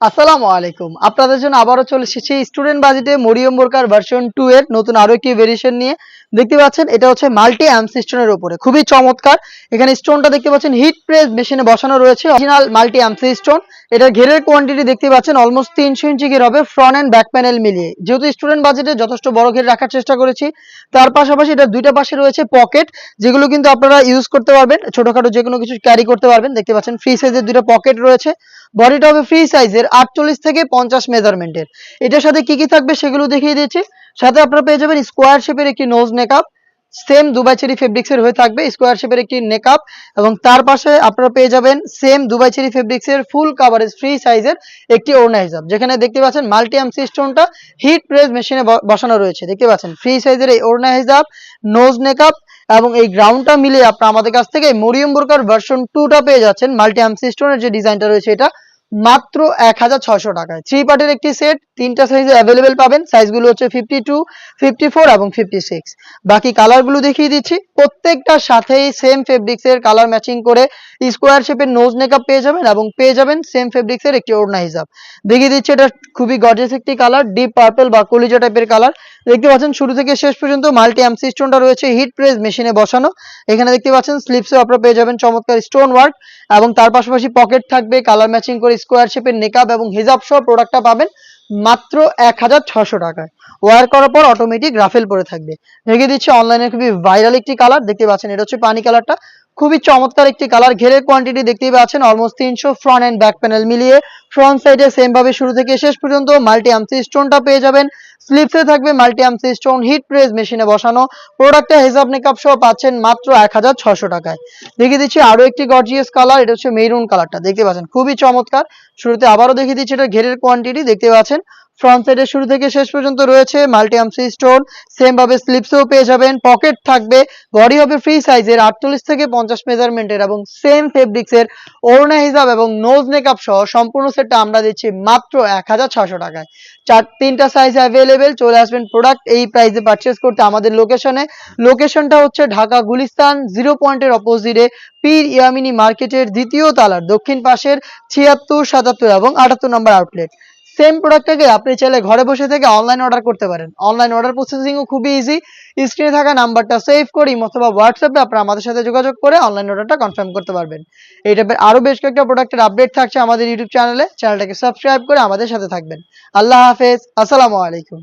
আসসালামু আলাইকুম। আপনাদের জন্য আবারও চলে এসেছি স্টুডেন্ট বাজেটে মরিয়ম বোরকার ভার্সন টু এর নতুন আরও একটি ভেরিয়েশন নিয়ে। দেখতে পাচ্ছেন, এটা হচ্ছে মাল্টি অ্যাম্প স্টোনের উপরে। খুবই চমৎকার। এখানে স্টোনটা দেখতে পাচ্ছেন, হিট প্রেস মেশিনে বসানো রয়েছে। অরিজিনাল মাল্টি অ্যাম্প স্টোন এটা ঘেরের কোয়ান্টিটি দেখতে পাচ্ছেন অলমোস্ট তিনশো ইঞ্চি ঘের হবে ফ্রন্ট অ্যান্ড ব্যাক প্যানেল মিলিয়ে। যেহেতু স্টুডেন্ট বাজেটে যথেষ্ট বড় ঘের রাখার চেষ্টা করেছি, তার পাশাপাশি এটা দুইটা পাশে রয়েছে পকেট যেগুলো কিন্তু আপনারা ইউজ করতে পারবেন, ছোটখাটো যে কোনো কিছু ক্যারি করতে পারবেন। দেখতে পাচ্ছেন ফ্রি সাইজের দুটো পকেট রয়েছে। বডিটা হবে ফ্রি সাইজের আটচল্লিশ থেকে পঞ্চাশ মেজারমেন্টের এটার সাথে কি কি থাকবে সেগুলো দেখিয়ে দিয়েছি সাথে আপনারা পেয়ে যাবেন স্কোয়ার শেপের একটি নোজ নেকআপ। সেম দুবাই চেরি ফেব্রিক্স এর হয়ে থাকবে স্কোয়ার শেপের একটি নেকআপ এবং তার পাশে আপনারা পেয়ে যাবেন সেম দুবাই চেরি ফেব্রিক্স এর ফুল কাভারেজ ফ্রি সাইজের একটি ওড়না হিসাব যেখানে দেখতে পাচ্ছেন মাল্টি এমসি স্টোনটা হিট প্রেস মেশিনে বসানো রয়েছে। দেখতে পাচ্ছেন ফ্রি সাইজের এই ওড়না হিসাব নোজ নেকআপ এবং এই গ্রাউন্ডটা মিলিয়ে আপনারা আমাদের কাছ থেকে মরিয়ম বোরকার ভার্সন টুটা পেয়ে যাচ্ছেন। মাল্টি এমসি স্টোনের যে ডিজাইনটা রয়েছে এটা মাত্র এক হাজার ছশো টাকায়। থ্রি পার্টের একটি সেট তিনটা সাইজে অ্যাভেলেবেল পাবেন। সাইজগুলো হচ্ছে ফিফটি টু এবং ফিফটি বাকি কালারগুলো দেখিয়ে দিচ্ছি। প্রত্যেকটার সাথেই সেম ফেব্রিক্সের কালার ম্যাচিং করে স্কোয়ার শেপের নোজ মেকআপ পেয়ে যাবেন এবং পেয়ে যাবেন সেম ফেব্রিক্সের একটি ওড়না হিসাব দেখিয়ে দিচ্ছি এটা খুবই গর্জিয়াস একটি কালার ডিপ পার্পল বা কলিজা টাইপের কালার দেখতে পাচ্ছেন শুরু থেকে শেষ পর্যন্ত মাল্টি এমসি স্টোনটা রয়েছে হিট প্রেস মেশিনে বসানো। এখানে দেখতে পাচ্ছেন স্লিপসে আপনারা পেয়ে যাবেন চমৎকার স্টোন ওয়ার্ক এবং তার পাশাপাশি পকেট থাকবে। কালার ম্যাচিং করে স্কোয়ার শেপের নেকআপ এবং হিজাব সহ প্রোডাক্টটা পাবেন। মাত্র এক হাজার ছশো টাকায়। ওয়ার করার পর অটোমেটিক রাফেল পরে থাকবে। দেখে দিচ্ছি অনলাইনে খুবই ভাইরাল একটি কালার দেখতে পাচ্ছেন এটা হচ্ছে পানি কালারটা খুবই চমৎকার একটি কালার, ঘেরের কোয়ান্টিটি দেখতেই পাচ্ছেন অলমোস্ট তিনশো ফ্রন্ট এন্ড ব্যাক প্যানেল মিলিয়ে ফ্রন্ট সাইডে সেম ভাবে শুরু থেকে শেষ পর্যন্ত মাল্টি আমসি স্টোনটা পেয়ে যাবেন। স্লিপসে থাকবে multi MC stone heat press মেশিনে বসানো। প্রোডাক্টটা হিসাব মেকআপ সহ পাচ্ছেন মাত্র এক হাজার ছশো টাকায়। দেখিয়ে দিচ্ছি আরও একটি গর্জিয়াস কালার এটা হচ্ছে মেরুন কালারটা দেখতে পাচ্ছেন, খুবই চমৎকার। শুরুতে আবারও দেখিয়ে দিচ্ছি এটা ঘেরের কোয়ান্টিটি দেখতে পাচ্ছেন ফ্রন্ট সাইডে শুরু থেকে শেষ পর্যন্ত রয়েছে মাল্টি আমসি স্টোন সেম ভাবে স্লিপসেও পেয়ে যাবেন পকেট থাকবে বডি হবে ফ্রি সাইজের আটচল্লিশ থেকে পঞ্চাশ মেজারমেন্টের এবং সেম ফেব্রিক্সের ওড়না হিসাব এবং নোজ মেকআপ সহ সম্পূর্ণ সেটটা আমরা দিচ্ছি মাত্র এক হাজার ছশো টাকায়। চার, তিনটা সাইজ অ্যাভেলেবেল চলে আসবেন প্রোডাক্ট এই প্রাইসে পারচেস করতে আমাদের লোকেশনে লোকেশনটা হচ্ছে ঢাকা গুলিস্তান জিরো পয়েন্টের অপোজিটে পীর ইয়ামিনী মার্কেটের দ্বিতীয় তালার দক্ষিণ পাশের ছিয়াত্তর, সাতাত্তর এবং আটাত্তর নম্বর আউটলেট সেম প্রোডাক্টটাকে আপনি চাইলে ঘরে বসে থেকে অনলাইন অর্ডার করতে পারেন। অনলাইন অর্ডার প্রসেসিংও খুবই ইজি স্ক্রিনে থাকা নাম্বারটা সেভ করি অথবা হোয়াটসঅ্যাপে আপনারা আমাদের সাথে যোগাযোগ করে অনলাইন অর্ডারটা কনফার্ম করতে পারবেন। এই টাইপের আরও বেশ কয়েকটা প্রোডাক্টের আপডেট থাকছে আমাদের ইউটিউব চ্যানেলে চ্যানেলটাকে সাবস্ক্রাইব করে আমাদের সাথে থাকবেন। আল্লাহ হাফেজ। আসসালামু আলাইকুম।